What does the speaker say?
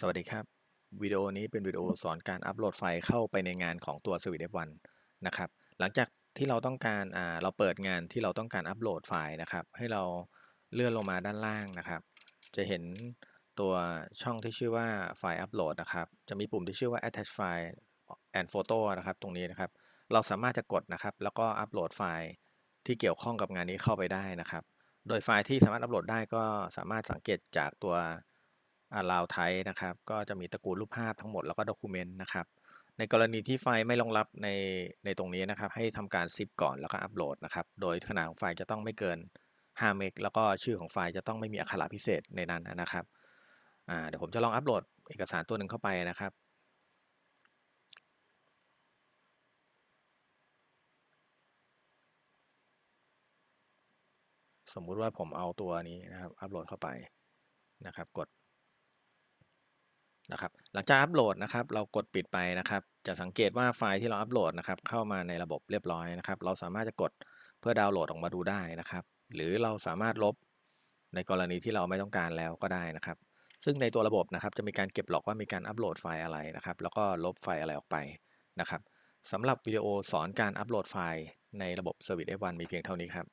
สวัสดีครับ วิดีโอนี้เป็นวิดีโอสอนการอัปโหลดไฟล์เข้าไปในงานของตัว Service F1 นะครับ หลังจากที่เราต้องการเราเปิดงานที่เราต้องการอัปโหลดไฟล์นะครับ ให้เราเลื่อนลงมาด้านล่างนะครับ จะเห็นตัวช่องที่ชื่อว่าไฟล์อัปโหลดนะครับ จะมีปุ่มที่ชื่อว่า attach file and photo นะครับ ตรงนี้นะครับ เราสามารถจะกดนะครับ แล้วก็อัปโหลดไฟล์ที่เกี่ยวข้องกับงานนี้เข้าไปได้นะครับ โดยไฟล์ที่สามารถอัปโหลดได้ก็สามารถสังเกตจากตัว allow type นะครับ ก็จะมีตระกูลรูปภาพทั้งหมดแล้วก็ document นะครับ ในกรณีที่ไฟล์ไม่รองรับในในตรงนี้นะครับ ให้ทำการ zip ก่อนแล้วก็อัปโหลดนะครับ โดยขนาดของไฟล์จะต้องไม่เกิน5เมกแล้วก็ชื่อของไฟล์จะต้องไม่มีอักขระพิเศษในนั้นนะครับเดี๋ยวผมจะลองอัปโหลดเอกสารตัวหนึ่งเข้าไปนะครับสมมุติว่าผมเอาตัวนี้นะครับ อัปโหลดเข้าไปนะครับ กด นะครับหลังจากอัปโหลดนะครับเรากดปิดไปนะครับ จะสังเกตว่าไฟล์ที่เราอัปโหลดนะครับเข้ามาในระบบเรียบร้อยนะครับ เราสามารถจะกดเพื่อดาวน์โหลดออกมาดูได้นะครับ หรือเราสามารถลบในกรณีที่เราไม่ต้องการแล้วก็ได้นะครับ ซึ่งในตัวระบบนะครับจะมีการเก็บหลอกว่ามีการอัปโหลดไฟล์อะไรนะครับ แล้วก็ลบไฟล์อะไรออกไปนะครับสำหรับวิดีโอสอนการอัปโหลดไฟล์ในระบบ Service F1 มีเพียงเท่านี้ครับ